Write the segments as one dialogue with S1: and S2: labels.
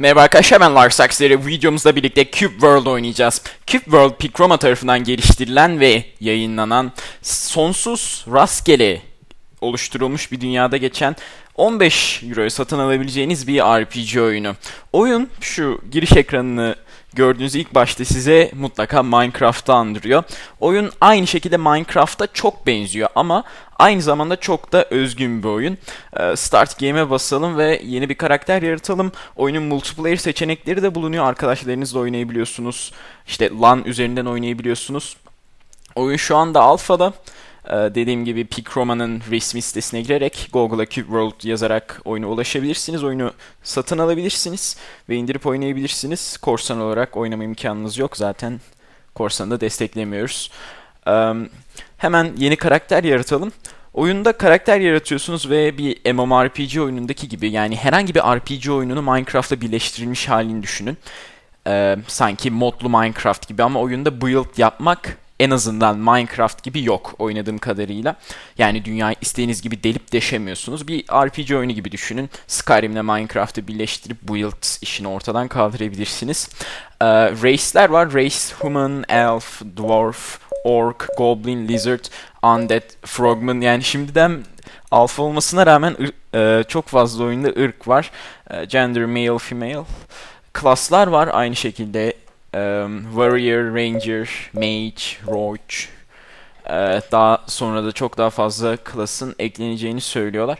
S1: Merhaba arkadaşlar ben Lars Saxleri. Videomuzda birlikte Cube World oynayacağız. Cube World Picroma tarafından geliştirilen ve yayınlanan sonsuz rastgele oluşturulmuş bir dünyada geçen 15 Euro'ya satın alabileceğiniz bir RPG oyunu. Oyun şu giriş ekranını gördüğünüz ilk başta size mutlaka Minecraft'ı andırıyor. Oyun aynı şekilde Minecraft'a çok benziyor ama aynı zamanda çok da özgün bir oyun. Ee, Start Game'e basalım ve yeni bir karakter yaratalım. Oyunun multiplayer seçenekleri de bulunuyor. Arkadaşlarınızla oynayabiliyorsunuz. İşte LAN üzerinden oynayabiliyorsunuz. Oyun şu anda alfada. Ee, dediğim gibi Picroma'nın resmi sitesine girerek Google'a Cube World yazarak oyuna ulaşabilirsiniz. Oyunu satın alabilirsiniz ve indirip oynayabilirsiniz. Korsan olarak oynama imkanınız yok. Zaten korsanı da desteklemiyoruz. Hemen yeni karakter yaratalım. Oyunda karakter yaratıyorsunuz ve bir MMORPG oyunundaki gibi yani herhangi bir RPG oyununu Minecraft'la birleştirilmiş halini düşünün. Ee, sanki modlu Minecraft gibi ama oyunda build yapmak en azından Minecraft gibi yok oynadığım kadarıyla. Yani dünyayı istediğiniz gibi delip deşemiyorsunuz. Bir RPG oyunu gibi düşünün. Skyrim'le Minecraft'ı birleştirip build işini ortadan kaldırabilirsiniz. Ee, race'ler var. Race, human, elf, dwarf, orc, goblin, lizard, undead, frogman. Yani şimdiden alfa olmasına rağmen e, çok fazla oyunda ırk var. E, gender, male, female. Klaslar var aynı şekilde um, Warrior, Ranger, Mage, Roach. Daha sonra da çok daha fazla klasın ekleneceğini söylüyorlar.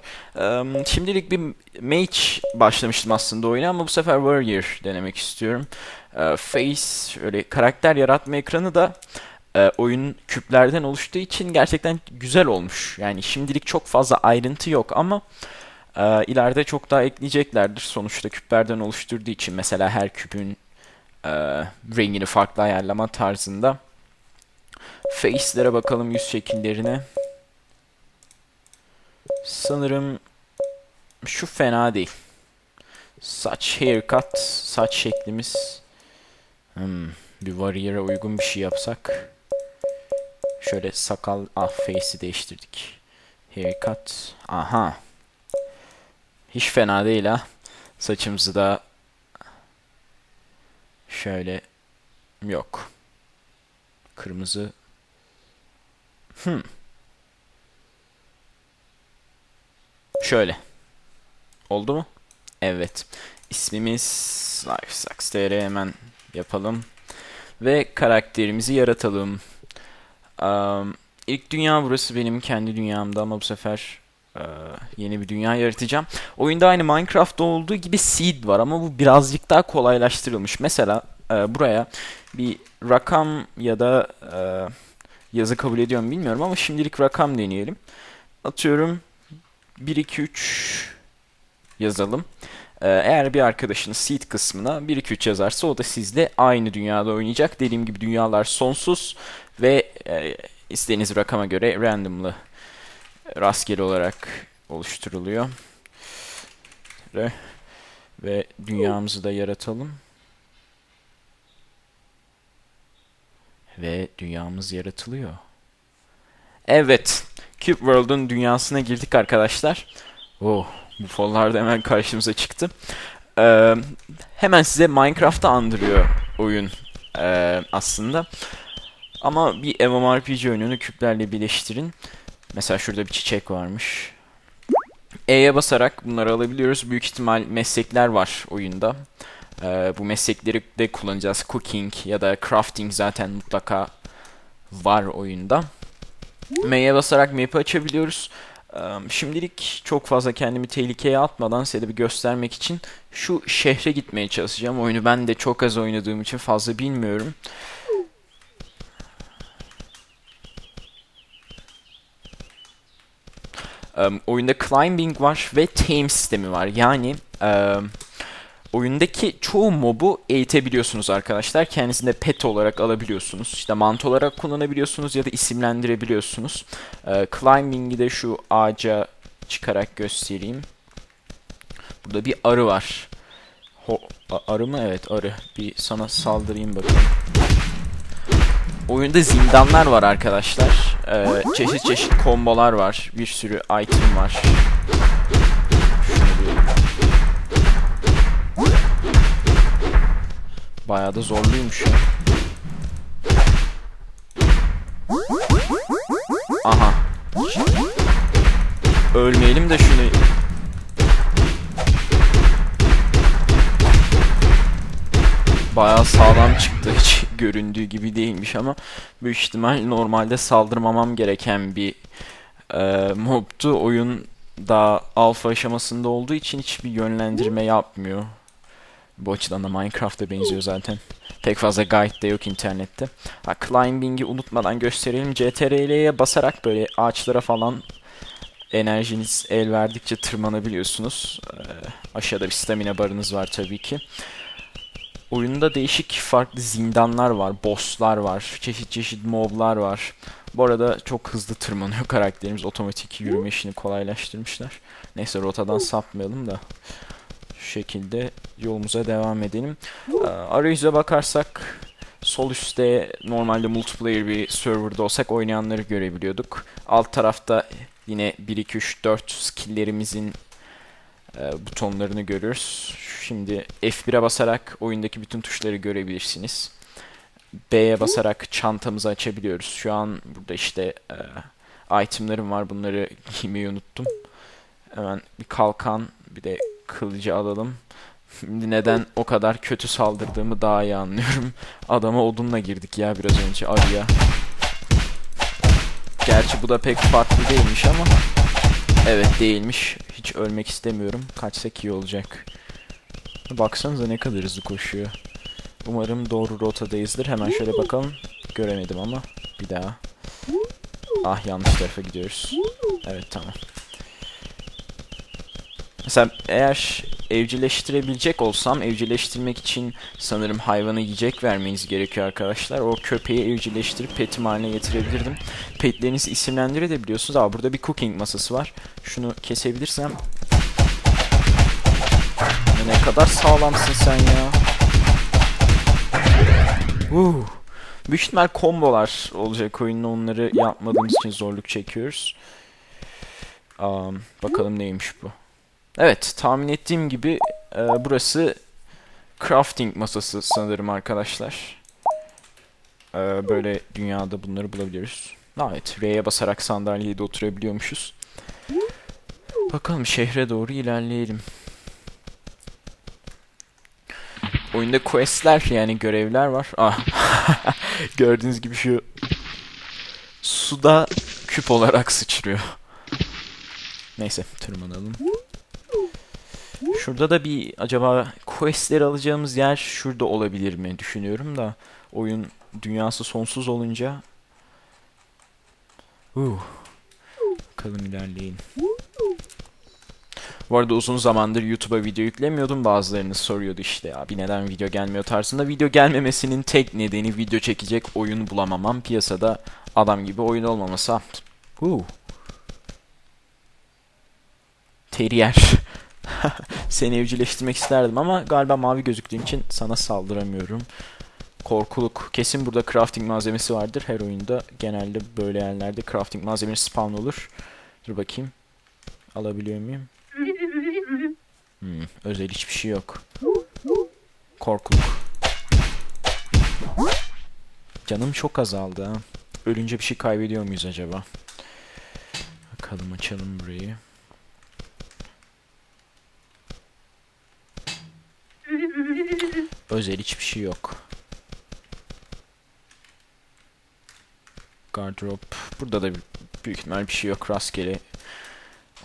S1: Şimdilik bir Mage başlamıştım aslında oyuna ama bu sefer Warrior denemek istiyorum. Face, öyle karakter yaratma ekranı da oyun küplerden oluştuğu için gerçekten güzel olmuş. Yani şimdilik çok fazla ayrıntı yok ama ileride çok daha ekleyeceklerdir. Sonuçta küplerden oluşturduğu için mesela her küpün e, rengini farklı ayarlama tarzında. Face'lere bakalım yüz şekillerine. Sanırım şu fena değil. Saç haircut, saç şeklimiz. Hmm, bir warrior'a uygun bir şey yapsak. Şöyle sakal, ah face'i değiştirdik. Haircut, aha. Hiç fena değil ha. Saçımızı da Şöyle yok. Kırmızı. Hmm. Şöyle. Oldu mu? Evet. İsmimiz LifeSucksTR hemen yapalım. Ve karakterimizi yaratalım. Um, ilk dünya burası benim kendi dünyamda ama bu sefer e, yeni bir dünya yaratacağım. Oyunda aynı Minecraft'ta olduğu gibi seed var ama bu birazcık daha kolaylaştırılmış. Mesela e, buraya bir rakam ya da e, yazı kabul ediyorum bilmiyorum ama şimdilik rakam deneyelim. Atıyorum 1 2 3 yazalım. E, eğer bir arkadaşınız seed kısmına 1 2 3 yazarsa o da sizle aynı dünyada oynayacak. Dediğim gibi dünyalar sonsuz ve e, istediğiniz rakama göre randomlı rastgele olarak oluşturuluyor. Ve, dünyamızı da yaratalım. Ve dünyamız yaratılıyor. Evet. Cube World'un dünyasına girdik arkadaşlar. Oh, bu follar da hemen karşımıza çıktı. Ee, hemen size Minecraft'ı andırıyor oyun ee, aslında. Ama bir MMORPG oyununu küplerle birleştirin. Mesela şurada bir çiçek varmış. E'ye basarak bunları alabiliyoruz. Büyük ihtimal meslekler var oyunda. Ee, bu meslekleri de kullanacağız. Cooking ya da crafting zaten mutlaka var oyunda. M'ye basarak map'i açabiliyoruz. Ee, şimdilik çok fazla kendimi tehlikeye atmadan size de bir göstermek için şu şehre gitmeye çalışacağım. Oyunu ben de çok az oynadığım için fazla bilmiyorum. Um, oyunda climbing var ve tame sistemi var. Yani um, oyundaki çoğu mobu eğitebiliyorsunuz arkadaşlar. Kendisinde pet olarak alabiliyorsunuz. İşte mantı olarak kullanabiliyorsunuz ya da isimlendirebiliyorsunuz. Uh, climbing'i de şu ağaca çıkarak göstereyim. Burada bir arı var. Ho arı mı? Evet arı. Bir sana saldırayım bakalım. Oyunda zindanlar var arkadaşlar. Ee, çeşit çeşit kombolar var. Bir sürü item var. Bayağı da zorluymuş. Aha. Ölmeyelim de şunu. Bayağı sağlam çıktı. Hiç göründüğü gibi değilmiş ama büyük ihtimal normalde saldırmamam gereken bir e, mobtu. Oyun daha alfa aşamasında olduğu için hiçbir yönlendirme yapmıyor. Bu açıdan da Minecraft'a benziyor zaten. Pek fazla guide de yok internette. Ha, climbing'i unutmadan gösterelim. CTRL'ye basarak böyle ağaçlara falan enerjiniz el verdikçe tırmanabiliyorsunuz. Ee, aşağıda bir stamina barınız var tabii ki. Oyunda değişik farklı zindanlar var, bosslar var, çeşit çeşit moblar var. Bu arada çok hızlı tırmanıyor karakterimiz. Otomatik yürüme işini kolaylaştırmışlar. Neyse rotadan sapmayalım da şu şekilde yolumuza devam edelim. Ee, arayüze bakarsak sol üstte normalde multiplayer bir serverda olsak oynayanları görebiliyorduk. Alt tarafta yine 1 2 3 4 skill'lerimizin e, butonlarını görüyoruz. Şimdi F1'e basarak oyundaki bütün tuşları görebilirsiniz. B'ye basarak çantamızı açabiliyoruz. Şu an burada işte e, itemlerim var. Bunları giymeyi unuttum. Hemen bir kalkan bir de kılıcı alalım. Şimdi neden o kadar kötü saldırdığımı daha iyi anlıyorum. Adama odunla girdik ya biraz önce arıya. Gerçi bu da pek farklı değilmiş ama Evet değilmiş. Hiç ölmek istemiyorum. Kaçsak iyi olacak. Baksanıza ne kadar hızlı koşuyor. Umarım doğru rotadayızdır. Hemen şöyle bakalım. Göremedim ama. Bir daha. Ah yanlış tarafa gidiyoruz. Evet tamam. Mesela eğer evcilleştirebilecek olsam evcilleştirmek için sanırım hayvana yiyecek vermeniz gerekiyor arkadaşlar. O köpeği evcilleştirip petim haline getirebilirdim. Petlerinizi isimlendirebiliyorsunuz. Aa burada bir cooking masası var. Şunu kesebilirsem. Ne kadar sağlamsın sen ya. Uh. Büyük ihtimal kombolar olacak oyunda onları yapmadığımız için zorluk çekiyoruz. Um, bakalım neymiş bu. Evet, tahmin ettiğim gibi e, burası crafting masası sanırım arkadaşlar. E, böyle dünyada bunları bulabiliyoruz. Evet, R'ye basarak sandalyede oturabiliyormuşuz. Bakalım şehre doğru ilerleyelim. Oyunda questler yani görevler var. Ah. Gördüğünüz gibi şu suda küp olarak sıçrıyor. Neyse tırmanalım. Şurada da bir acaba questleri alacağımız yer şurada olabilir mi düşünüyorum da oyun dünyası sonsuz olunca uh. Bakalım ilerleyin. Bu arada uzun zamandır YouTube'a video yüklemiyordum. Bazılarınız soruyordu işte abi neden video gelmiyor tarzında. Video gelmemesinin tek nedeni video çekecek oyun bulamamam. Piyasada adam gibi oyun olmaması. Uh. Terrier. Seni evcilleştirmek isterdim ama galiba mavi gözüktüğün için sana saldıramıyorum. Korkuluk. Kesin burada crafting malzemesi vardır. Her oyunda genelde böyle yerlerde crafting malzemesi spawn olur. Dur bakayım. Alabiliyor muyum? Hmm, özel hiçbir şey yok. Korkuluk. Canım çok azaldı. Ölünce bir şey kaybediyor muyuz acaba? Bakalım açalım burayı. Özel hiçbir şey yok. Gardırop. Burada da büyük ihtimal bir şey yok. Rastgele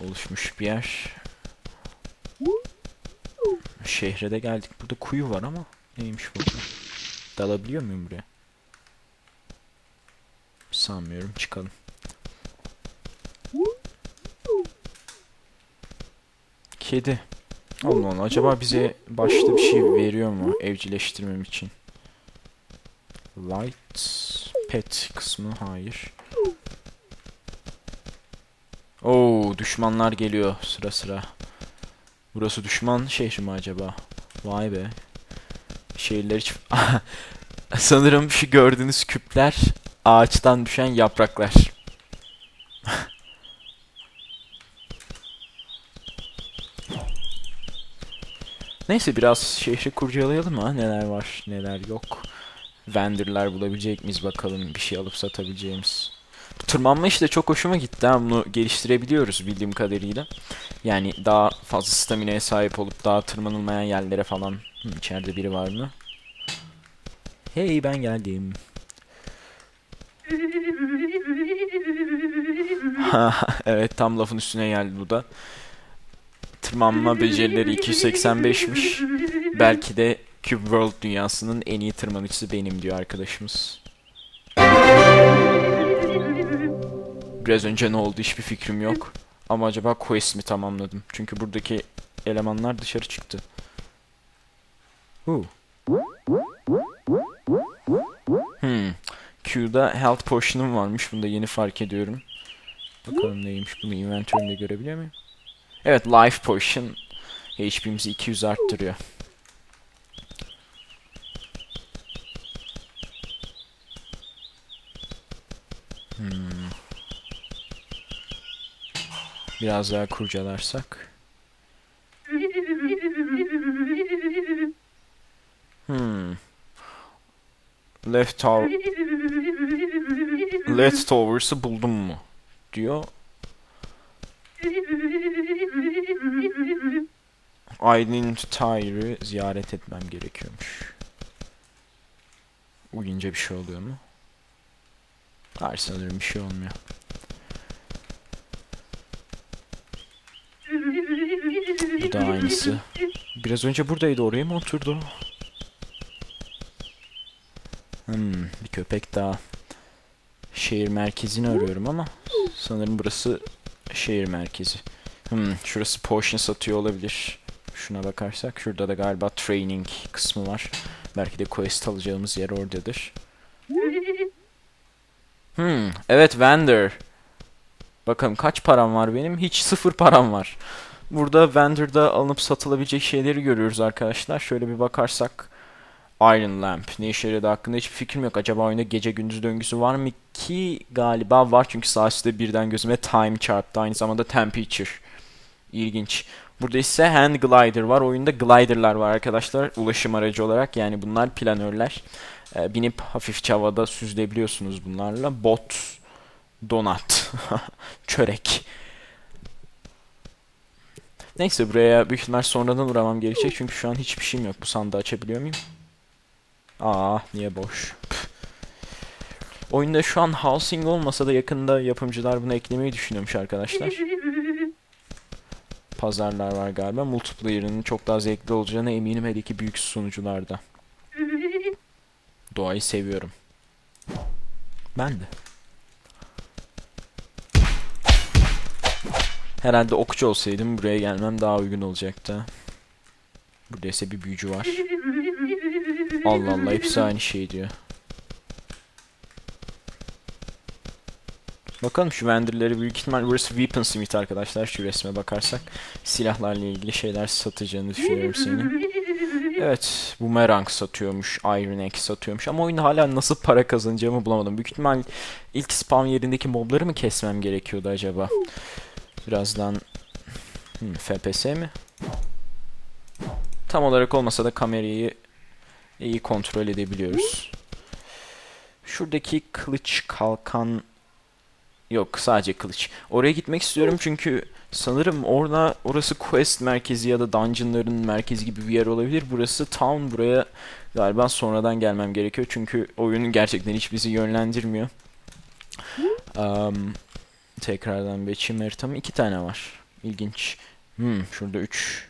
S1: oluşmuş bir yer. Şehre de geldik. Burada kuyu var ama neymiş bu? Dalabiliyor muyum buraya? Sanmıyorum. Çıkalım. Kedi. Allah Allah. Acaba bize başta bir şey veriyor mu evcilleştirmem için? Light pet kısmı hayır. Oo düşmanlar geliyor sıra sıra. Burası düşman şehri mi acaba? Vay be. Şehirler hiç... Sanırım şu gördüğünüz küpler ağaçtan düşen yapraklar. Neyse biraz şehri kurcalayalım ha. Neler var, neler yok. Vendorlar bulabilecek miyiz bakalım bir şey alıp satabileceğimiz. Bu tırmanma işte çok hoşuma gitti ha. Bunu geliştirebiliyoruz bildiğim kadarıyla. Yani daha fazla stamina'ya sahip olup daha tırmanılmayan yerlere falan. Hı, içeride biri var mı? Hey ben geldim. evet tam lafın üstüne geldi bu da. Tırmanma becerileri 285'miş. Belki de Cube World dünyasının en iyi tırmanıcısı benim diyor arkadaşımız. Biraz önce ne oldu hiçbir fikrim yok. Ama acaba quest mi tamamladım? Çünkü buradaki elemanlar dışarı çıktı. Huu. Hmm. Q'da health potion'um varmış. Bunu da yeni fark ediyorum. Bakalım neymiş bunu inventörümde görebiliyor muyum? Evet life potion HP'mizi 200 arttırıyor. Hmm. Biraz daha kurcalarsak. Hmm. Left over Leftovers'ı buldum mu? diyor. Identity'ı ziyaret etmem gerekiyormuş. Uyuyunca bir şey oluyor mu? Hayır sanırım bir şey olmuyor. Bu da aynısı. Biraz önce buradaydı oraya mı oturdu? Hmm, bir köpek daha. Şehir merkezini arıyorum ama sanırım burası şehir merkezi. Hmm, şurası potion satıyor olabilir. Şuna bakarsak şurada da galiba training kısmı var. Belki de quest alacağımız yer oradadır. Hmm, evet vendor. Bakalım kaç param var benim? Hiç sıfır param var. Burada vendor'da alınıp satılabilecek şeyleri görüyoruz arkadaşlar. Şöyle bir bakarsak Iron Lamp. Ne işe yaradığı hakkında hiçbir fikrim yok. Acaba oyunda gece gündüz döngüsü var mı ki? Galiba var çünkü üstte birden gözüme time çarptı. Aynı zamanda temperature. İlginç. Burada ise hand glider var. Oyunda gliderlar var arkadaşlar. Ulaşım aracı olarak. Yani bunlar planörler. Ee, binip hafifçe havada süzülebiliyorsunuz bunlarla. Bot. Donat. Çörek. Neyse buraya büyük ihtimal sonradan uğramam gerekecek. Çünkü şu an hiçbir şeyim yok. Bu sandığı açabiliyor muyum? Aa niye boş? Oyunda şu an housing olmasa da yakında yapımcılar bunu eklemeyi düşünüyormuş arkadaşlar. Pazarlar var galiba. Multiplayer'ın çok daha zevkli olacağına eminim hele ki büyük sunucularda. Doğayı seviyorum. Ben de. Herhalde okçu olsaydım buraya gelmem daha uygun olacaktı. Burada ise bir büyücü var. Allah Allah hepsi aynı şey diyor. Bakalım şu vendorları büyük ihtimal burası Weaponsmith arkadaşlar şu resme bakarsak. Silahlarla ilgili şeyler satacağını düşünüyorum senin. Evet boomerang satıyormuş, Iron Axe satıyormuş ama oyunda hala nasıl para kazanacağımı bulamadım. Büyük ihtimal ilk spawn yerindeki mobları mı kesmem gerekiyordu acaba? Birazdan hmm, FPS mi? Tam olarak olmasa da kamerayı iyi kontrol edebiliyoruz. Şuradaki kılıç kalkan yok sadece kılıç. Oraya gitmek istiyorum çünkü sanırım orada orası quest merkezi ya da dungeonların merkezi gibi bir yer olabilir. Burası town buraya galiba sonradan gelmem gerekiyor çünkü oyunun gerçekten hiç bizi yönlendirmiyor. Um, tekrardan bir açayım haritamı. iki tane var. İlginç. Hmm, şurada üç.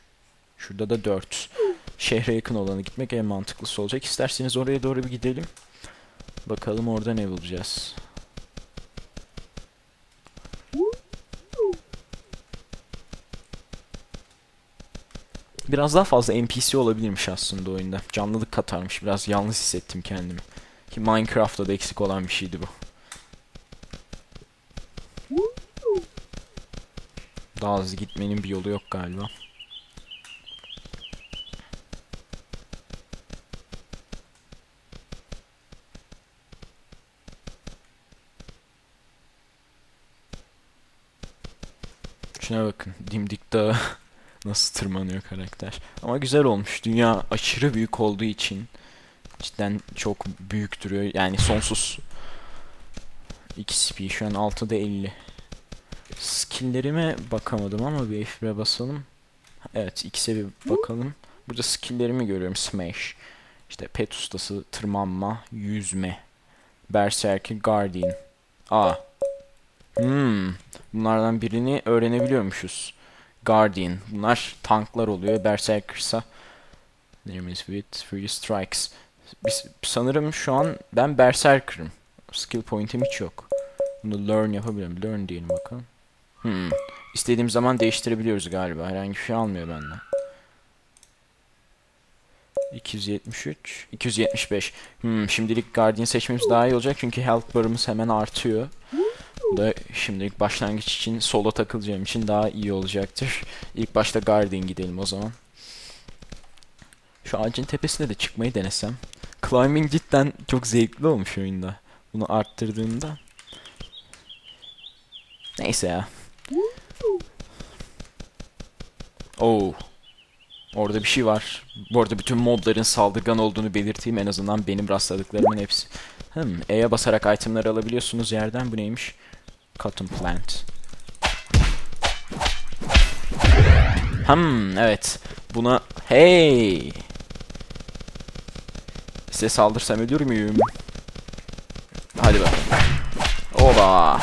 S1: Şurada da dört. Şehre yakın olanı gitmek en mantıklısı olacak. İsterseniz oraya doğru bir gidelim. Bakalım orada ne bulacağız. Biraz daha fazla NPC olabilirmiş aslında oyunda. Canlılık katarmış. Biraz yalnız hissettim kendimi. Ki Minecraft'ta da eksik olan bir şeydi bu. Daha hızlı gitmenin bir yolu yok galiba. Şuna bakın. Dimdik dağı Nasıl tırmanıyor karakter. Ama güzel olmuş. Dünya aşırı büyük olduğu için cidden çok büyük duruyor. Yani sonsuz. XP şu an 6'da 50. Skill'lerime bakamadım ama bir F1'e basalım. Evet X'e bir bakalım. Burada skill'lerimi görüyorum. Smash. İşte pet ustası, tırmanma, yüzme. Berserker, Guardian. Aa. Hmm. Bunlardan birini öğrenebiliyormuşuz. Guardian. Bunlar tanklar oluyor. Berserker'sa Enemies with three strikes. Biz, sanırım şu an ben Berserker'ım. Skill point'im hiç yok. Bunu learn yapabilirim. Learn diyelim bakalım. Hmm. İstediğim zaman değiştirebiliyoruz galiba. Herhangi bir şey almıyor benden. 273, 275. Hmm, şimdilik Guardian seçmemiz daha iyi olacak çünkü health barımız hemen artıyor. Bu da şimdilik başlangıç için solo takılacağım için daha iyi olacaktır. İlk başta Guardian gidelim o zaman. Şu ağacın tepesine de çıkmayı denesem. Climbing cidden çok zevkli olmuş oyunda. Bunu arttırdığımda. Neyse ya. Oo. Orada bir şey var. Bu arada bütün mobların saldırgan olduğunu belirteyim. En azından benim rastladıklarımın hepsi. Hmm, E'ye basarak itemleri alabiliyorsunuz yerden. Bu neymiş? Cotton plant. Hmm, evet. Buna... Hey! Size saldırsam ölür müyüm? Hadi bakalım. Oba!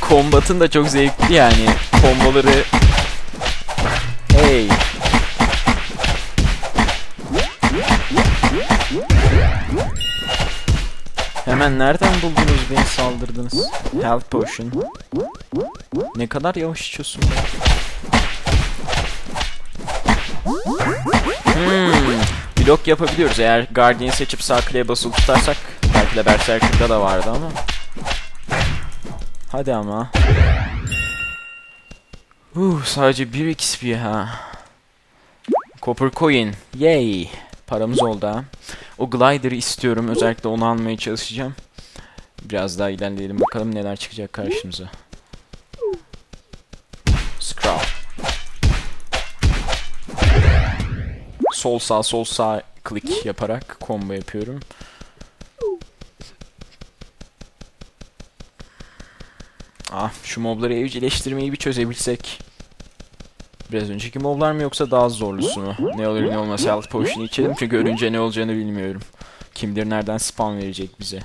S1: Kombatın da çok zevkli yani. Komboları... Hey! Hemen nereden buldunuz beni saldırdınız? Health potion. Ne kadar yavaş içiyorsun be. Hmm. Blok yapabiliyoruz eğer Guardian seçip sağ kliğe basılı tutarsak. Belki de Berserker'da da vardı ama. Hadi ama. Uh, sadece 1 XP ha. Copper coin. Yay. Paramız oldu ha. O glider'ı istiyorum. Özellikle onu almaya çalışacağım. Biraz daha ilerleyelim bakalım neler çıkacak karşımıza. Scroll. Sol sağ sol sağ klik yaparak combo yapıyorum. Ah şu mobları evcilleştirmeyi bir çözebilsek. Biraz önceki moblar mı yoksa daha zorlusu mu? Ne olur ne olmaz health potion içelim çünkü ölünce ne olacağını bilmiyorum. Kim bilir nereden spawn verecek bize.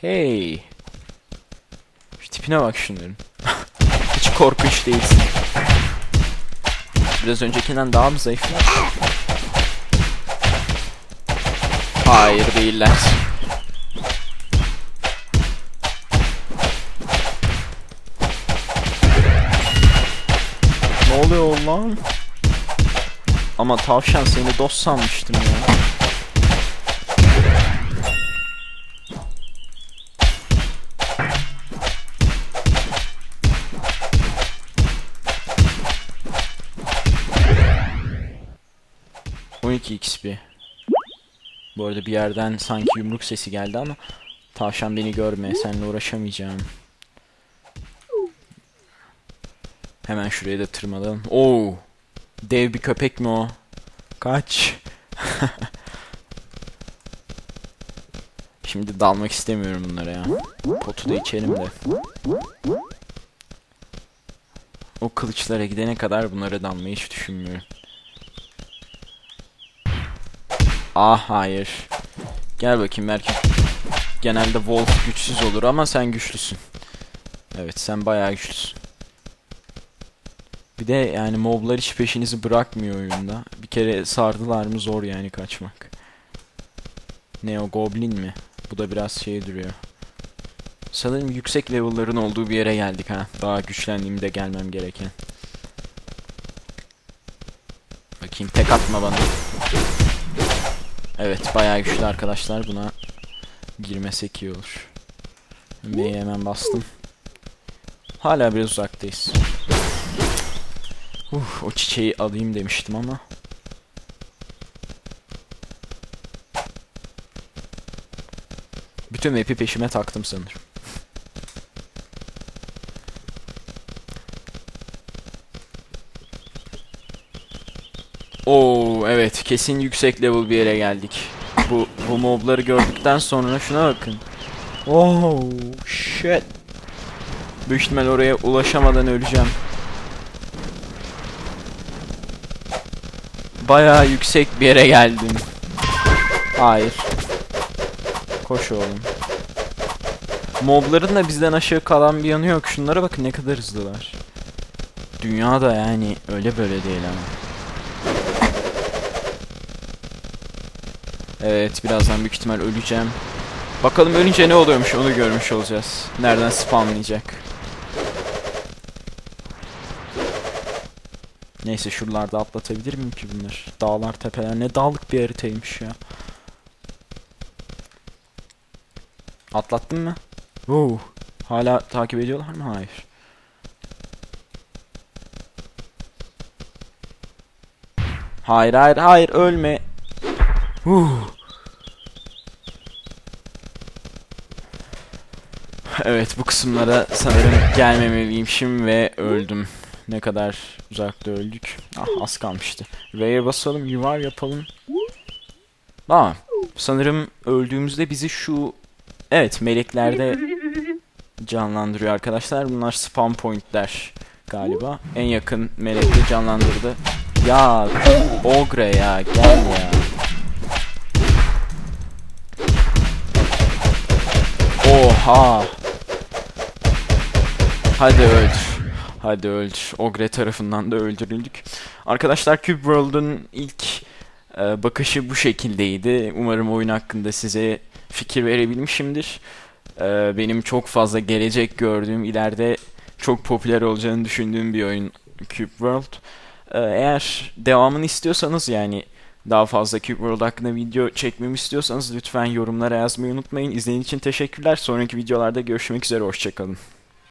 S1: Hey. Şu tipine bak şunların. Hiç korkunç değilsin. Biraz öncekinden daha mı zayıflar? Hayır değiller. Ne oluyor lan? Ama tavşan seni dost sanmıştım ya. ...12 XP. Bu arada bir yerden sanki yumruk sesi geldi ama... ...tavşan beni görme, seninle uğraşamayacağım. Hemen şuraya da tırmalayalım. Oo! Dev bir köpek mi o? Kaç. Şimdi dalmak istemiyorum bunlara ya. Potu da içelim de. O kılıçlara gidene kadar bunlara dalmayı hiç düşünmüyorum. Ah hayır. Gel bakayım belki genelde Wolf güçsüz olur ama sen güçlüsün. Evet sen bayağı güçlüsün. De yani moblar hiç peşinizi bırakmıyor oyunda. Bir kere sardılar mı zor yani kaçmak. Ne o goblin mi? Bu da biraz şey duruyor. Sanırım yüksek level'ların olduğu bir yere geldik ha. Daha güçlendiğimde gelmem gereken. Bakayım tek atma bana. Evet bayağı güçlü arkadaşlar. Buna girmesek iyi olur. M'ye hemen bastım. Hala biraz uzaktayız. Uf, o çiçeği alayım demiştim ama. Bütün map'i peşime taktım sanırım. Oo evet kesin yüksek level bir yere geldik. Bu bu mobları gördükten sonra şuna bakın. Oh shit. Büyük ihtimal oraya ulaşamadan öleceğim. Bayağı yüksek bir yere geldim. Hayır. Koş oğlum. Mobların da bizden aşağı kalan bir yanı yok. Şunlara bakın ne kadar hızlılar. Dünya da yani öyle böyle değil ama. Evet birazdan büyük ihtimal öleceğim. Bakalım ölünce ne oluyormuş onu görmüş olacağız. Nereden spamlayacak. Neyse şuralarda atlatabilir miyim ki bunları? Dağlar tepeler ne dağlık bir haritaymış ya. Atlattın mı? Oo. Hala takip ediyorlar mı? Hayır. Hayır hayır hayır ölme. Uh. Evet bu kısımlara sanırım gelmemeliymişim ve öldüm. Ne kadar uzakta öldük. Ah az kalmıştı. V'ye basalım yuvar yapalım. Aa sanırım öldüğümüzde bizi şu evet meleklerde canlandırıyor arkadaşlar. Bunlar spawn pointler galiba. En yakın melekte canlandırdı. Ya Ogre ya gel ya. Oha. Hadi öldür. Hadi öldür. Ogre tarafından da öldürüldük. Arkadaşlar Cube World'un ilk e, bakışı bu şekildeydi. Umarım oyun hakkında size fikir verebilmişimdir. E, benim çok fazla gelecek gördüğüm, ileride çok popüler olacağını düşündüğüm bir oyun Cube World. E, eğer devamını istiyorsanız yani daha fazla Cube World hakkında video çekmemi istiyorsanız lütfen yorumlara yazmayı unutmayın. İzlediğiniz için teşekkürler. Sonraki videolarda görüşmek üzere. Hoşçakalın.